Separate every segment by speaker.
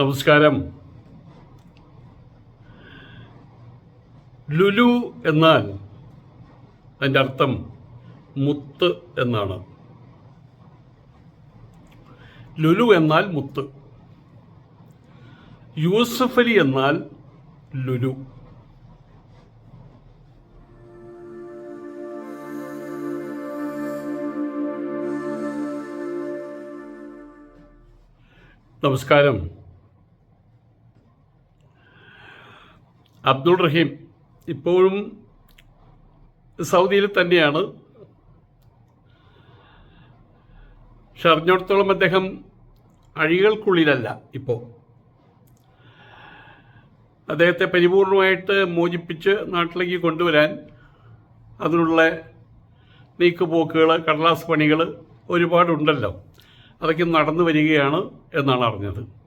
Speaker 1: നമസ്കാരം. ലുലു എന്നാൽ അതിന്റെ അർത്ഥം മുത്ത് എന്നാണ്. ലുലു എന്നാൽ മുത്ത്. യൂസഫ് അലി എന്നാൽ ലുലു. നമസ്കാരം. അബ്ദുൾ റഹീം ഇപ്പോഴും സൗദിയിൽ തന്നെയാണ്. പക്ഷെ അദ്ദേഹം അഴികൾക്കുള്ളിലല്ല ഇപ്പോൾ അദ്ദേഹത്തെ പരിപൂർണമായിട്ട് മോചിപ്പിച്ച് നാട്ടിലേക്ക് കൊണ്ടുവരാൻ അതിനുള്ള നീക്കുപോക്കുകൾ കടലാസ് പണികൾ ഒരുപാടുണ്ടല്ലോ. അതൊക്കെ നടന്നു വരികയാണ് എന്നാണ് അറിഞ്ഞത്.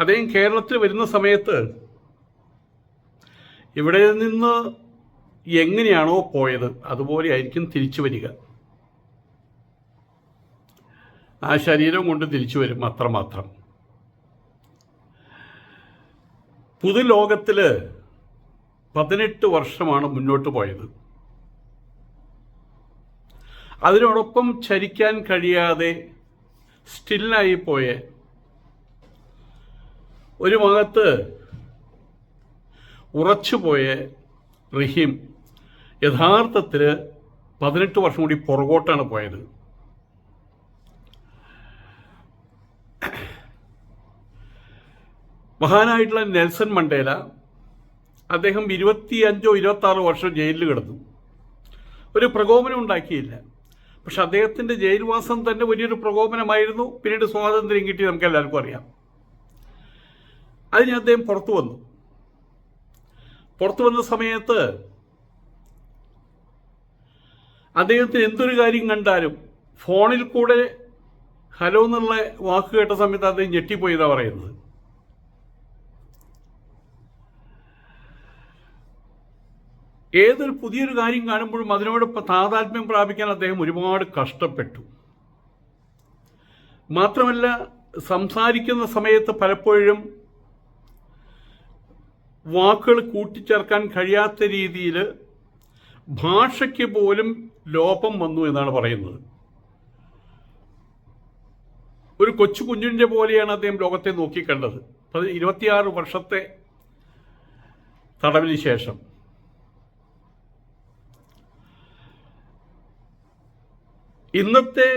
Speaker 1: അദ്ദേഹം കേരളത്തിൽ വരുന്ന സമയത്ത് ഇവിടെ നിന്ന് എങ്ങനെയാണോ പോയത് അതുപോലെ ആയിരിക്കും തിരിച്ചു വരിക. ആ ശരീരം കൊണ്ട് തിരിച്ചു വരും അത്രമാത്രം. പുതുലോകത്തിൽ പതിനെട്ട് വർഷമാണ് മുന്നോട്ട് പോയത്. അതിനോടൊപ്പം ചരിക്കാൻ കഴിയാതെ സ്റ്റില്ലായി പോയ ഒരു ഭാഗത്ത് ഉറച്ചുപോയ റഹീം യഥാർത്ഥത്തിൽ പതിനെട്ട് വർഷം കൂടി പുറകോട്ടാണ് പോയത്. മഹാനായിട്ടുള്ള നെൽസൺ മണ്ടേല അദ്ദേഹം ഇരുപത്തി ഇരുപത്തിയഞ്ചോ ഇരുപത്താറോ വർഷം ജയിലിൽ കിടന്നു. ഒരു പ്രകോപനം ഉണ്ടാക്കിയില്ല. പക്ഷെ അദ്ദേഹത്തിന്റെ ജയിൽവാസം തന്നെ വലിയൊരു പ്രകോപനമായിരുന്നു. പിന്നീട് സ്വാതന്ത്ര്യം കിട്ടി നമുക്ക് എല്ലാവർക്കും അറിയാം. അതിന് അദ്ദേഹം പുറത്തു വന്നു. പുറത്തു വന്ന സമയത്ത് അദ്ദേഹത്തിന് എന്തൊരു കാര്യം കണ്ടാലും ഫോണിൽ കൂടെ ഹലോ എന്നുള്ള വാക്ക് കേട്ട സമയത്ത് അദ്ദേഹം ഞെട്ടിപ്പോയതാണ് പറയുന്നത്. ഏതൊരു പുതിയൊരു കാര്യം കാണുമ്പോഴും അതിനോട് താതാത്മ്യം പ്രാപിക്കാൻ അദ്ദേഹം ഒരുപാട് കഷ്ടപ്പെട്ടു. മാത്രമല്ല സംസാരിക്കുന്ന സമയത്ത് പലപ്പോഴും വാക്കുകൾ കൂട്ടിച്ചേർക്കാൻ കഴിയാത്ത രീതിയിൽ ഭാഷയ്ക്ക് പോലും ലോപം വന്നു എന്നാണ് പറയുന്നത്. ഒരു കൊച്ചു കുഞ്ഞിന്റെ പോലെയാണ് അദ്ദേഹം ലോകത്തെ നോക്കിക്കണ്ടത് കണ്ടത്. ഇരുപത്തിയാറ് വർഷത്തെ തടവിന് ശേഷം. ഇന്നത്തെ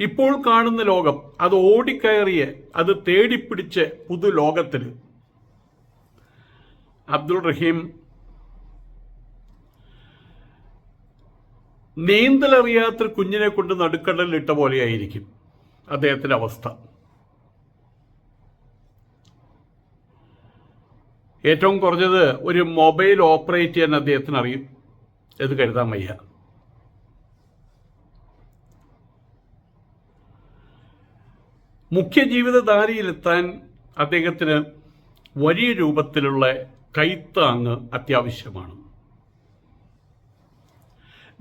Speaker 1: ഇപ്പോൾ കാണുന്ന ലോകം അത് ഓടിക്കയറിയ അത് തേടിപ്പിടിച്ച് പുതു ലോകത്തിന് അബ്ദുൾ റഹീം നീന്തലറിയാത്തൊരു കുഞ്ഞിനെ കൊണ്ട് നടുക്കടലിലിട്ട പോലെയായിരിക്കും അദ്ദേഹത്തിന്റെ അവസ്ഥ. ഏറ്റവും കുറഞ്ഞത് ഒരു മൊബൈൽ ഓപ്പറേറ്റ് ചെയ്യാൻ അദ്ദേഹത്തിന് അറിയും. എന്ന് കരുതാൻ വയ്യ. മുഖ്യ ജീവിതധാരയിലെത്താൻ അദ്ദേഹത്തിന് വലിയ രൂപത്തിലുള്ള കൈത്താങ്ങ് അത്യാവശ്യമാണ്.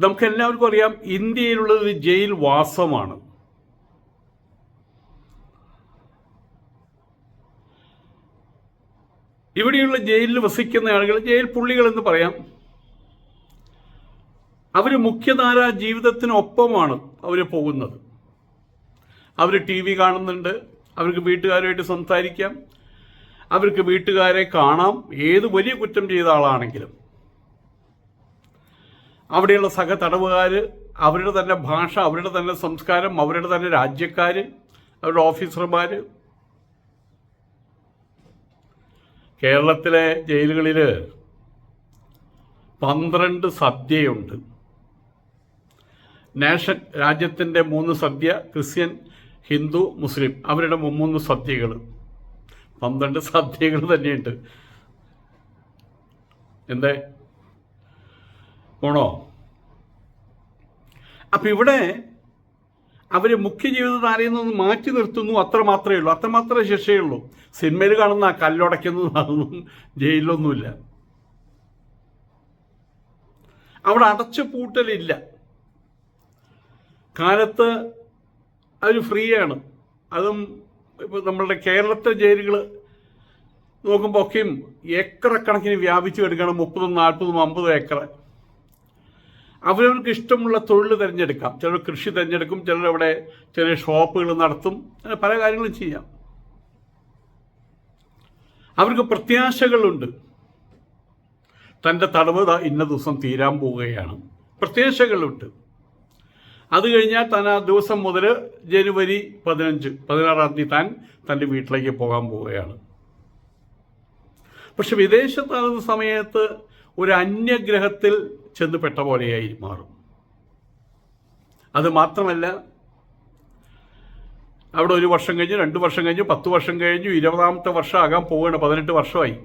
Speaker 1: നമുക്ക് എല്ലാവർക്കും അറിയാം ഇന്ത്യയിലുള്ളത് ജയിൽ വാസമാണ്. ഇവിടെയുള്ള ജയിലിൽ വസിക്കുന്ന ആളുകൾ ജയിൽ പുള്ളികൾ എന്ന് പറയാം. അവർ മുഖ്യധാര ജീവിതത്തിനൊപ്പമാണ് അവർ പോകുന്നത്. അവർ ടി വി കാണുന്നുണ്ട്. അവർക്ക് വീട്ടുകാരുമായിട്ട് സംസാരിക്കാം. അവർക്ക് വീട്ടുകാരെ കാണാം. ഏത് വലിയ കുറ്റം ചെയ്ത ആളാണെങ്കിലും. അവിടെയുള്ള സഹ തടവുകാർ അവരുടെ തന്നെ ഭാഷ അവരുടെ തന്നെ സംസ്കാരം അവരുടെ തന്നെ രാജ്യക്കാർ അവരുടെ ഓഫീസർമാർ കേരളത്തിലെ ജയിലുകളിൽ പന്ത്രണ്ട് സദ്യയുണ്ട്. നാഷൻ രാജ്യത്തിന്റെ മൂന്ന് സദ്യ ക്രിസ്ത്യൻ ഹിന്ദു മുസ്ലിം അവരുടെ മൂന്ന് സദ്യകൾ പന്ത്രണ്ട് സദ്യകൾ തന്നെയുണ്ട്. എന്തേ? പോണോ? അപ്പം ഇവിടെ അവർ മുഖ്യ ജീവിതധാരയിൽ നിന്ന് മാറ്റി നിർത്തുന്നു അത്ര മാത്രമേ ഉള്ളൂ. അത്ര മാത്രമേ ശിക്ഷയുള്ളൂ സിനിമയിൽ കാണുന്ന കല്ലുടയ്ക്കുന്നത് അതൊന്നും ജയിലിലൊന്നുമില്ല. അവിടെ അടച്ചു പൂട്ടലില്ല. കാലത്ത് അവർ ഫ്രീ ആണ് അതും ഇപ്പോൾ നമ്മളുടെ കേരളത്തെ ജയിലുകൾ നോക്കുമ്പോൾ ഒക്കെയും ഏക്കറ കണക്കിന് വ്യാപിച്ചു കിടക്കണം മുപ്പതും നാൽപ്പതും അമ്പതും ഏക്കർ അവരവർക്ക് ഇഷ്ടമുള്ള തൊഴിൽ തിരഞ്ഞെടുക്കാം. ചിലർ കൃഷി തിരഞ്ഞെടുക്കും ചിലർ അവിടെ ചെറിയ ഷോപ്പുകൾ നടത്തും അങ്ങനെ പല കാര്യങ്ങളും ചെയ്യാം. അവർക്ക് പ്രത്യാശകളുണ്ട്. തന്റെ തടവ് ഇന്ന ദിവസം തീരാൻ പോവുകയാണ്. പ്രത്യാശകളുണ്ട്. അത് കഴിഞ്ഞാൽ താൻ ആ ദിവസം മുതൽ ജനുവരി പതിനഞ്ച് പതിനാറാം തീയതി താൻ തന്റെ വീട്ടിലേക്ക് പോകാൻ പോവുകയാണ്. പക്ഷെ വിദേശത്താകുന്ന സമയത്ത് ഒരു അന്യഗ്രഹത്തിൽ ചെന്നുപെട്ട പോലെയായി മാറും. അത് മാത്രമല്ല അവിടെ ഒരു വർഷം കഴിഞ്ഞു രണ്ട് വർഷം കഴിഞ്ഞു പത്ത് വർഷം കഴിഞ്ഞു ഇരുപതാമത്തെ വർഷം ആകാൻ പോവുകയാണ്. പതിനെട്ട് വർഷമായി.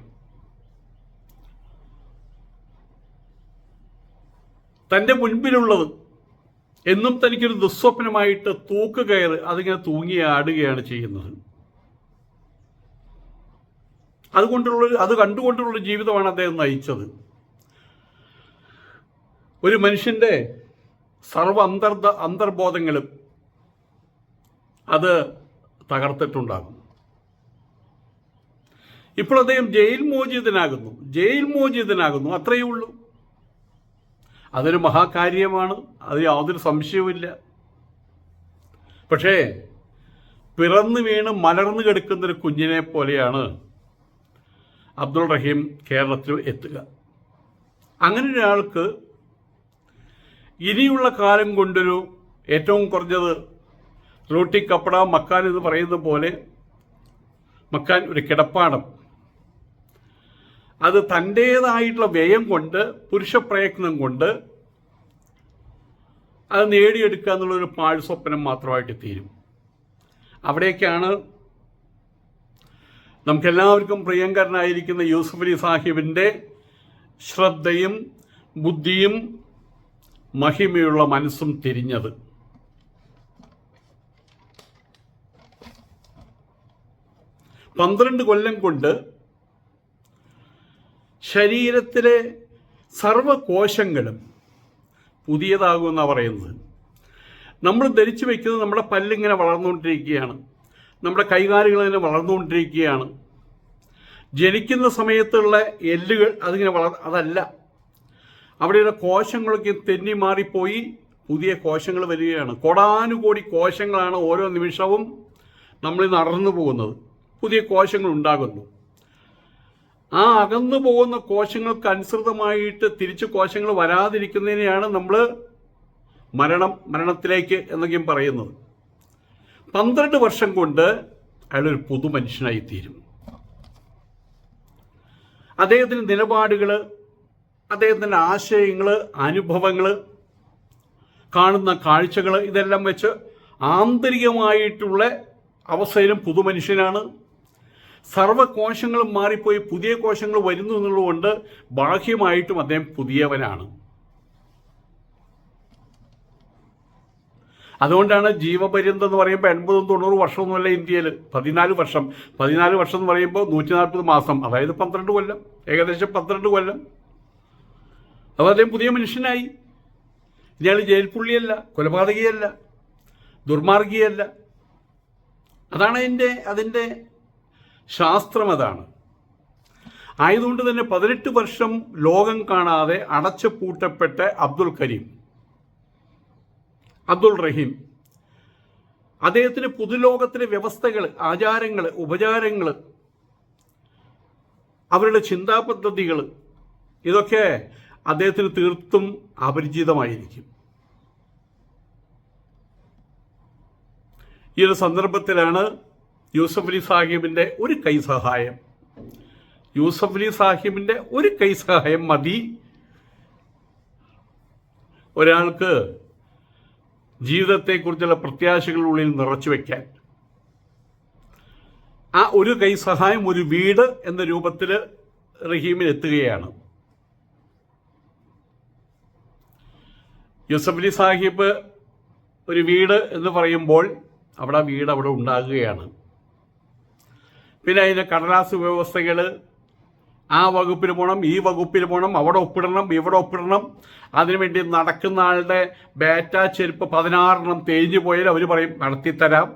Speaker 1: തന്റെ മുൻപിലുള്ളത് എന്നും തനിക്കൊരു ദുസ്വപ്നമായിട്ട് തൂക്ക് കയറ് അതിങ്ങനെ തൂങ്ങി ആടുകയാണ് ചെയ്യുന്നത്. അതുകൊണ്ടുള്ള അത് കണ്ടുകൊണ്ടുള്ള ജീവിതമാണ് അദ്ദേഹം നയിച്ചത്. ഒരു മനുഷ്യന്റെ സർവ അന്തർദ അന്തർബോധങ്ങളും അത് തകർത്തിട്ടുണ്ടാകും. ഇപ്പോൾ അദ്ദേഹം ജയിൽ മോചിതനാകുന്നു. ജയിൽ മോചിതനാകുന്നു. അത്രയേ ഉള്ളൂ. അതൊരു മഹാകാര്യമാണ്. അതിൽ യാതൊരു സംശയവുമില്ല. പക്ഷേ പിറന്നു വീണ് മലർന്നു കിടക്കുന്ന ഒരു കുഞ്ഞിനെ പോലെയാണ് അബ്ദുൾ റഹീം കേരളത്തിൽ എത്തുക. അങ്ങനെ ഒരാൾക്ക് ഇനിയുള്ള കാലം കൊണ്ടൊരു ഏറ്റവും കുറഞ്ഞത് റോട്ടി കപ്പട മക്കാൻ എന്ന് പറയുന്ന പോലെ മക്കാൻ ഒരു കിടപ്പാടം. അത് തന്റേതായിട്ടുള്ള വ്യയം കൊണ്ട് പുരുഷ പ്രയത്നം കൊണ്ട് അത് നേടിയെടുക്കുക എന്നുള്ളൊരു പാഴ് സ്വപ്നം മാത്രമായിട്ട് തീരും. അവിടേക്കാണ് നമുക്കെല്ലാവർക്കും പ്രിയങ്കരനായിരിക്കുന്ന യൂസുഫ് അലി സാഹിബിന്റെ ശ്രദ്ധയും ബുദ്ധിയും മഹിമയുള്ള മനസ്സും തിരിഞ്ഞത്. പന്ത്രണ്ട് കൊല്ലം കൊണ്ട് ശരീരത്തിലെ സർവകോശങ്ങളും പുതിയതാകുമെന്നാണ് പറയുന്നത്. നമ്മൾ ധരിച്ചു വയ്ക്കുന്നത് നമ്മുടെ പല്ലിങ്ങനെ വളർന്നുകൊണ്ടിരിക്കുകയാണ്. നമ്മുടെ കൈകാലുകൾ ഇങ്ങനെ വളർന്നുകൊണ്ടിരിക്കുകയാണ്. ജനിക്കുന്ന സമയത്തുള്ള എല്ലുകൾ അതിങ്ങനെ വളർ അതല്ല. അവിടെയുള്ള കോശങ്ങളൊക്കെ തെന്നി മാറിപ്പോയി പുതിയ കോശങ്ങൾ വരികയാണ്. കോടാനുകോടി കോശങ്ങളാണ് ഓരോ നിമിഷവും നമ്മൾ നടന്നു പോകുന്നത്. പുതിയ കോശങ്ങൾ ഉണ്ടാകുന്നു. ആ അകന്നു പോകുന്ന കോശങ്ങൾക്ക് അനുസൃതമായിട്ട് തിരിച്ച് കോശങ്ങൾ വരാതിരിക്കുന്നതിനെയാണ് നമ്മൾ മരണം മരണത്തിലേക്ക് എന്നൊക്കെയും പറയുന്നത്. പന്ത്രണ്ട് വർഷം കൊണ്ട് അയാളൊരു പുതുമനുഷ്യനായി തീരും. അദ്ദേഹത്തിന്റെ നിലപാടുകൾ അദ്ദേഹത്തിന്റെ ആശയങ്ങൾ അനുഭവങ്ങൾ കാണുന്ന കാഴ്ചകൾ ഇതെല്ലാം വെച്ച് ആന്തരികമായിട്ടുള്ള അവസ്ഥയിലും പുതുമനുഷ്യനാണ് സർവകോശങ്ങളും മാറിപ്പോയി പുതിയ കോശങ്ങൾ വരുന്നു എന്നുള്ളതുകൊണ്ട് ബാഹ്യമായിട്ടും അദ്ദേഹം പുതിയവനാണ്. അതുകൊണ്ടാണ് ജീവപര്യന്തം എന്ന് പറയുമ്പോൾ എൺപതും തൊണ്ണൂറ് വർഷമൊന്നുമല്ല ഇന്ത്യയിൽ പതിനാല് വർഷം. പതിനാല് വർഷം എന്ന് പറയുമ്പോൾ നൂറ്റി നാൽപ്പത് മാസം. അതായത് പന്ത്രണ്ട് കൊല്ലം. ഏകദേശം പന്ത്രണ്ട് കൊല്ലം. അപ്പോൾ അദ്ദേഹം പുതിയ മനുഷ്യനായി. ഇയാൾ ജയിൽ പുള്ളിയല്ല കൊലപാതകിയല്ല ദുർമാർഗിയല്ല. അതാണ് അതിന്റെ അതിന്റെ ശാസ്ത്രം അതാണ്. ആയതുകൊണ്ട് തന്നെ പതിനെട്ട് വർഷം ലോകം കാണാതെ അടച്ചു പൂട്ടപ്പെട്ട അബ്ദുൽ കരീം അബ്ദുൾ റഹീം അദ്ദേഹത്തിന് പുതുലോകത്തിലെ വ്യവസ്ഥകൾ ആചാരങ്ങൾ ഉപചാരങ്ങൾ അവരുടെ ചിന്താ പദ്ധതികൾ ഇതൊക്കെ അദ്ദേഹത്തിന് തീർത്തും അപരിചിതമായിരിക്കും. ഈ ഒരു സന്ദർഭത്തിലാണ് യൂസഫ് അലി സാഹിബിന്റെ ഒരു കൈ സഹായം. യൂസഫ് അലി സാഹിബിന്റെ ഒരു കൈ സഹായം മതി. ഒരാൾക്ക് ജീവിതത്തെക്കുറിച്ചുള്ള പ്രത്യാശകളുള്ളിൽ നിറച്ചു വയ്ക്കാൻ ആ ഒരു കൈ സഹായം ഒരു വീട് എന്ന രൂപത്തിൽ റഹീമിന് എത്തുകയാണ്. യൂസഫ് അലി സാഹിബ് ഒരു വീട് എന്ന് പറയുമ്പോൾ അവിടെ വീട് അവിടെ ഉണ്ടാകുകയാണ്. പിന്നെ അതിന്റെ കടലാസ് വ്യവസ്ഥകൾ ആ വകുപ്പിൽ പോകണം ഈ വകുപ്പിൽ പോകണം അവിടെ ഒപ്പിടണം ഇവിടെ ഒപ്പിടണം. അതിനുവേണ്ടി നടക്കുന്ന ആളുടെ ബാറ്റ ചെരുപ്പ് പതിനാറെണ്ണം തേഞ്ഞു പോയാൽ അവർ പറയും നടത്തിത്തരാം.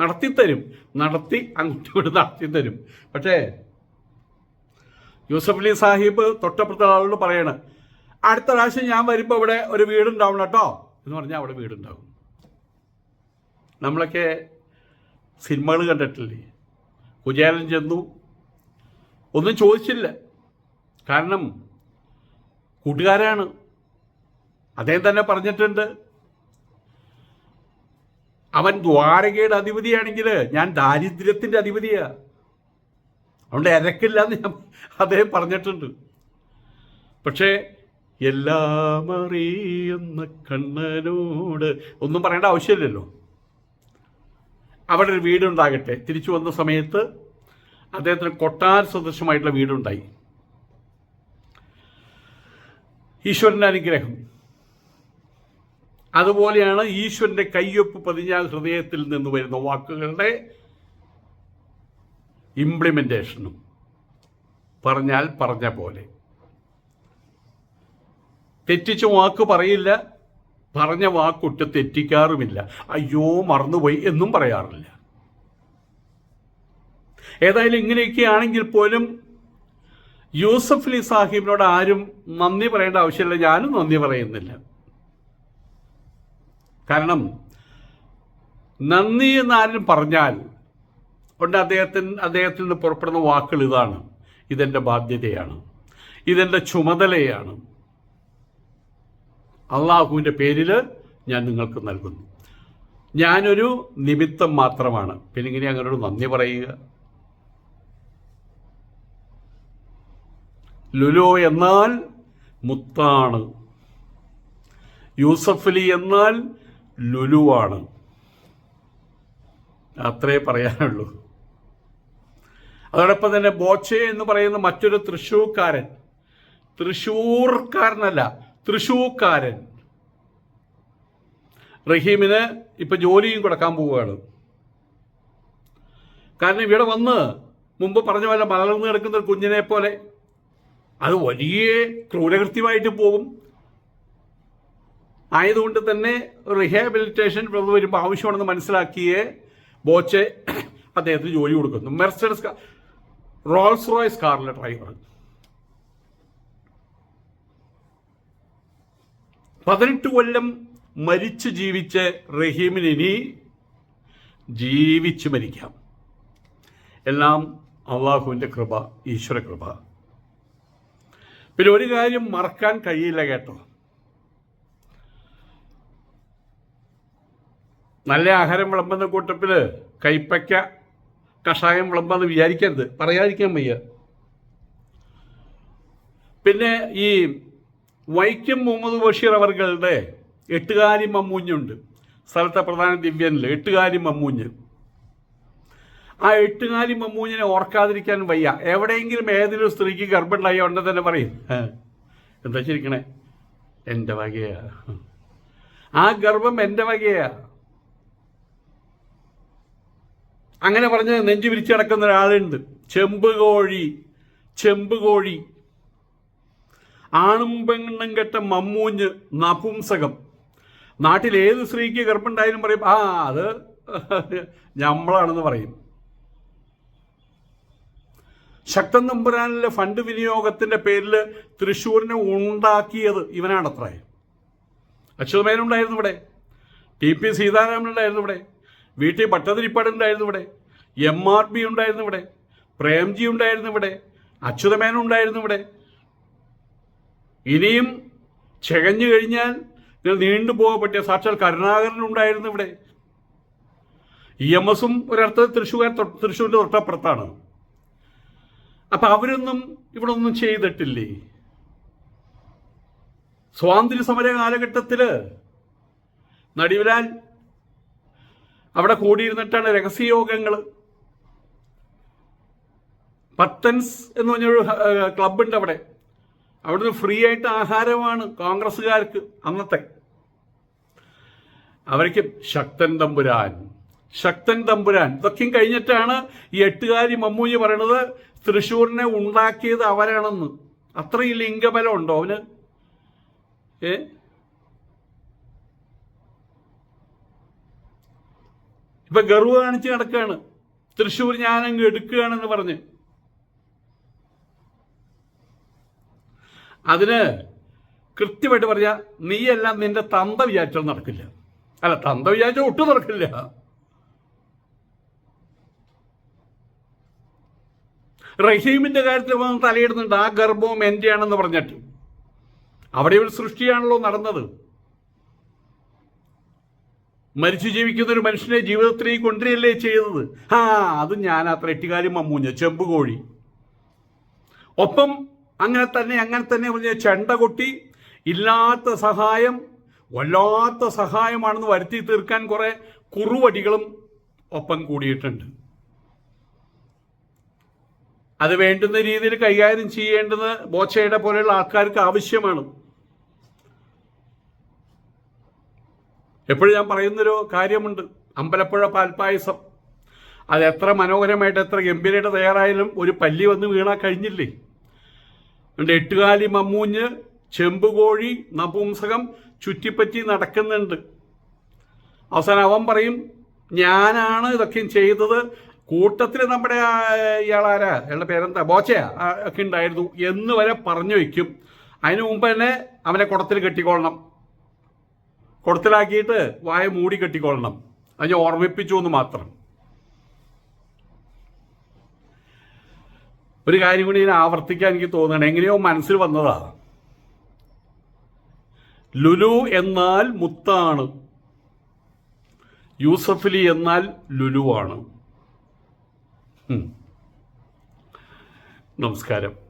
Speaker 1: നടത്തിത്തരും. നടത്തി അങ്ങോട്ട് നടത്തിത്തരും. പക്ഷേ യൂസഫ് അലി സാഹിബ് തൊട്ടപ്പുറത്തെ ആളോട് പറയണ അടുത്ത പ്രാവശ്യം ഞാൻ വരുമ്പോൾ ഇവിടെ ഒരു വീടുണ്ടാവണം കേട്ടോ. എന്ന് പറഞ്ഞാൽ അവിടെ വീടുണ്ടാവും. നമ്മളൊക്കെ സിനിമകൾ കണ്ടിട്ടില്ലേ? കുചേലൻ ചെന്നു. ഒന്നും ചോദിച്ചില്ല. കാരണം കൂട്ടുകാരാണ്. അദ്ദേഹം തന്നെ പറഞ്ഞിട്ടുണ്ട്. അവൻ ദ്വാരകയുടെ അധിപതിയാണെങ്കിൽ ഞാൻ ദാരിദ്ര്യത്തിന്റെ അധിപതിയാ. അതുകൊണ്ട് ഇരക്കില്ല എന്ന് ഞാൻ അദ്ദേഹം പറഞ്ഞിട്ടുണ്ട്. പക്ഷേ എല്ലാം അറിയുന്ന കണ്ണനോട് ഒന്നും പറയേണ്ട ആവശ്യമില്ലല്ലോ. അവിടെ ഒരു വീടുണ്ടാകട്ടെ. തിരിച്ചു വന്ന സമയത്ത് അദ്ദേഹത്തിന് കൊട്ടാര സദൃശമായിട്ടുള്ള വീടുണ്ടായി. ഈശ്വരന്റെ അനുഗ്രഹം. അതുപോലെയാണ് ഈശ്വരന്റെ കയ്യൊപ്പ് പതിഞ്ഞ ഹൃദയത്തിൽ നിന്ന് വരുന്ന വാക്കുകളുടെ ഇംപ്ലിമെന്റേഷനും പറഞ്ഞാൽ പറഞ്ഞ പോലെ. തെറ്റിച്ച് വാക്ക് പറയില്ല. പറഞ്ഞ വാക്കുറ്റ തെറ്റിക്കാറുമില്ല. അയ്യോ മറന്നുപോയി എന്നും പറയാറില്ല. ഏതായാലും ഇങ്ങനെയൊക്കെയാണെങ്കിൽ പോലും യൂസഫ് അലി സാഹിബിനോട് ആരും നന്ദി പറയേണ്ട ആവശ്യമില്ല. ഞാനും നന്ദി പറയുന്നില്ല. കാരണം നന്ദി എന്ന് ആരും പറഞ്ഞാൽ ഉണ്ട്. അദ്ദേഹത്തിന് അദ്ദേഹത്തിൽ നിന്ന് പുറപ്പെടുന്ന വാക്കുകൾ ഇതാണ്. ഇതെന്റെ ബാധ്യതയാണ്. ഇതെന്റെ ചുമതലയാണ്. അള്ളാഹുവിന്റെ പേരിൽ ഞാൻ നിങ്ങൾക്ക് നൽകുന്നു. ഞാനൊരു നിമിത്തം മാത്രമാണ്. പിന്നെ ഇങ്ങനെ അങ്ങനോട് നന്ദി പറയുക? ലുലോ എന്നാൽ മുത്താണ്. യൂസഫലി എന്നാൽ ലുലുവാണ്. അത്രേ പറയാനുള്ളൂ. അതോടൊപ്പം തന്നെ ബോച്ചെ എന്ന് പറയുന്ന മറ്റൊരു തൃശ്ശൂർക്കാരൻ. തൃശ്ശൂർക്കാരനല്ല തൃശ്ശൂർക്കാരൻ റഹീമിന് ഇപ്പൊ ജോലിയും കൊടുക്കാൻ പോവുകയാണ്. കാരണം ഇവിടെ വന്ന് മുമ്പ് പറഞ്ഞ പോലെ മലർന്നു കിടക്കുന്ന ഒരു കുഞ്ഞിനെ പോലെ അത് വലിയ ക്രൂരകൃത്യമായിട്ട് പോകും. ആയതുകൊണ്ട് തന്നെ റിഹാബിലിറ്റേഷൻ ഇവിടെ വരുമ്പോൾ ആവശ്യമാണെന്ന് മനസ്സിലാക്കിയേ ബോച്ചെ അദ്ദേഹത്തിന് ജോലി കൊടുക്കുന്നു. മെർസഡസ് റോൾസ് റോയ്സ് കാറിലെ ഡ്രൈവർ പതിനെട്ട് കൊല്ലം മരിച്ചു ജീവിച്ച റഹീമിന് ഇനി ജീവിച്ചു മരിക്കാം. എല്ലാം അള്ളാഹുവിന്റെ കൃപ ഈശ്വര കൃപ. പിന്നെ ഒരു കാര്യം മറക്കാൻ കഴിയില്ല കേട്ടോ. നല്ല ആഹാരം വിളമ്പുന്ന കൂട്ടത്തിൽ കൈപ്പയ്ക്ക കഷായം വിളമ്പാന്ന് വിചാരിക്കരുത്. പറയാതിരിക്കാൻ വയ്യ. പിന്നെ ഈ വൈക്കം മുഹമ്മദ് ബഷീർ അവർകളുടെ എട്ടുകാരി മമ്മൂഞ്ഞുണ്ട്. സ്ഥലത്തെ പ്രധാന ദിവ്യനിൽ എട്ടുകാരി മമ്മൂഞ്ഞ്. ആ എട്ടുകാരി മമ്മൂഞ്ഞിനെ ഓർക്കാതിരിക്കാൻ വയ്യ. എവിടെയെങ്കിലും ഏതൊരു സ്ത്രീക്ക് ഗർഭിണ്ടായി ഉണ്ടെന്ന് തന്നെ പറയും. "ഏ, എന്താ ശരിക്കണേ എന്റെ വകയാ. ആ ഗർഭം എന്റെ വകയാ. അങ്ങനെ പറഞ്ഞ് നെഞ്ചു വിരിച്ചു കിടക്കുന്ന ഒരാളുണ്ട്. ചെമ്പ് കോഴി ചെമ്പ് കോഴി. ആണും പെണ്ണും കെട്ട മമ്മൂഞ്ഞ് നപുംസകം. നാട്ടിൽ ഏത് സ്ത്രീക്ക് ഗർഭമുണ്ടായാലും പറയും ആ അത് നമ്മളാണെന്ന് പറയും. ശക്തൻ തമ്പുരാനിലെ ഫണ്ട് വിനിയോഗത്തിന്റെ പേരിൽ തൃശ്ശൂരിനെ ഉണ്ടാക്കിയത് ഇവനാണത്രേ. അച്യുതമേനുണ്ടായിരുന്നു ഇവിടെ. ടി പി സീതാരാമൻ ഉണ്ടായിരുന്നു ഇവിടെ. വി ടി ഭട്ടതിരിപ്പാട് ഉണ്ടായിരുന്നു ഇവിടെ. എം ആർ ബി ഉണ്ടായിരുന്നു ഇവിടെ. പ്രേംജി ഉണ്ടായിരുന്നു ഇവിടെ. അച്യുതമേനുണ്ടായിരുന്നു ഇവിടെ. ഇനിയും ചെകഞ്ഞു കഴിഞ്ഞാൽ ഇത് നീണ്ടുപോകാൻ പറ്റിയ സാക്ഷാൽ കരുണാകരൻ ഉണ്ടായിരുന്നു ഇവിടെ. ഇ എം എസും ഒരർത്ഥത്തിൽ തൃശ്ശൂർ തൃശ്ശൂരിന്റെ തൊട്ടപ്പുറത്താണ്. അപ്പൊ അവരൊന്നും ഇവിടെ ഒന്നും ചെയ്തിട്ടില്ലേ? സ്വാതന്ത്ര്യ സമര കാലഘട്ടത്തിൽ നടിവിലാൽ അവിടെ കൂടിയിരുന്നിട്ടാണ് രഹസ്യയോഗങ്ങൾ. പത്തൻസ് എന്ന് പറഞ്ഞൊരു ക്ലബുണ്ട് അവിടെ. അവിടുന്ന് ഫ്രീ ആയിട്ട് ആഹാരമാണ് കോൺഗ്രസ്സുകാർക്ക് അന്നത്തെ. അവർക്ക് ശക്തൻ തമ്പുരാൻ ശക്തൻ തമ്പുരാൻ. ഇതൊക്കെയും കഴിഞ്ഞിട്ടാണ് ഈ എട്ടുകാരി മമ്മൂഞ്ഞ് പറയണത് തൃശ്ശൂരിനെ ഉണ്ടാക്കിയത് അവരാണെന്ന്. അത്രയും ലിംഗബലം ഉണ്ടോ അവന്? ഏ? ഇപ്പൊ ഗർവ് കാണിച്ച് നടക്കുകയാണ് തൃശ്ശൂർ ഞാനങ്ങ് എടുക്കുകയാണെന്ന് പറഞ്ഞ്. അതിന് കൃത്യമായിട്ട് പറഞ്ഞാൽ നീയെല്ലാം നിന്റെ തന്ത വിചാരിച്ചാൽ നടക്കില്ല. അല്ല തന്ത വിചാരിച്ചാൽ ഒട്ടും നടക്കില്ല. റഹീമിന്റെ കാര്യത്തിൽ വന്ന് തലയിടുന്നുണ്ട് ആ ഗർഭവും എന്റെയാണെന്ന് പറഞ്ഞിട്ട്. അവിടെ ഒരു സൃഷ്ടിയാണല്ലോ നടന്നത്. മരിച്ചു ജീവിക്കുന്ന ഒരു മനുഷ്യനെ ജീവിതത്തിലേക്ക് കൊണ്ടുവരികയല്ലേ ചെയ്തത്? ആ അത് ഞാൻ അത്ര എട്ടുകാലി മമ്മൂഞ്ഞ ചെമ്പുകോഴി. ഒപ്പം അങ്ങനെ തന്നെ അങ്ങനെ തന്നെ പറഞ്ഞ ചെണ്ട കൊട്ടി ഇല്ലാത്ത സഹായം വല്ലാത്ത സഹായമാണെന്ന് വരുത്തി തീർക്കാൻ കുറെ കുറുവടികളും ഒപ്പം കൂടിയിട്ടുണ്ട്. അത് വേണ്ടുന്ന രീതിയിൽ കൈകാര്യം ചെയ്യേണ്ടത് ബോച്ചയുടെ പോലെയുള്ള ആൾക്കാർക്ക് ആവശ്യമാണ്. എപ്പോഴും ഞാൻ പറയുന്നൊരു കാര്യമുണ്ട്. അമ്പലപ്പുഴ പാൽപ്പായസം. അത് എത്ര മനോഹരമായിട്ട് എത്ര ഗംഭീരമായിട്ട് തയ്യാറായാലും ഒരു പല്ലി വന്ന് വീണാൽ കഴിഞ്ഞില്ലേ? അതുകൊണ്ട് എട്ടുകാലി മമ്മൂഞ്ഞ് ചെമ്പുകോഴി നപുംസകം ചുറ്റിപ്പറ്റി നടക്കുന്നുണ്ട്. അവസാനം അവൻ പറയും ഞാനാണ് ഇതൊക്കെ ചെയ്തത്. കൂട്ടത്തിൽ നമ്മുടെ ഇയാളാരാ? അയാളുടെ പേരെന്താ? ബോച്ചയാ? ഒക്കെ ഉണ്ടായിരുന്നു. എന്ന് വരെ പറഞ്ഞു വയ്ക്കും. അതിനു മുമ്പ് തന്നെ അവനെ കുടത്തിൽ കെട്ടിക്കൊള്ളണം. കുടത്തിലാക്കിയിട്ട് വായ മൂടി കെട്ടിക്കൊള്ളണം. അതിനെ ഓർമ്മിപ്പിച്ചു എന്ന് മാത്രം. ഒരു കാര്യം കൂടി ഞാൻ ആവർത്തിക്കാൻ എനിക്ക് തോന്നുകയാണ്. എങ്ങനെയോ മനസ്സിൽ വന്നതാ. ലുലു എന്നാൽ മുത്താണ്. യൂസഫലി എന്നാൽ ലുലുവാണ്. നമസ്കാരം.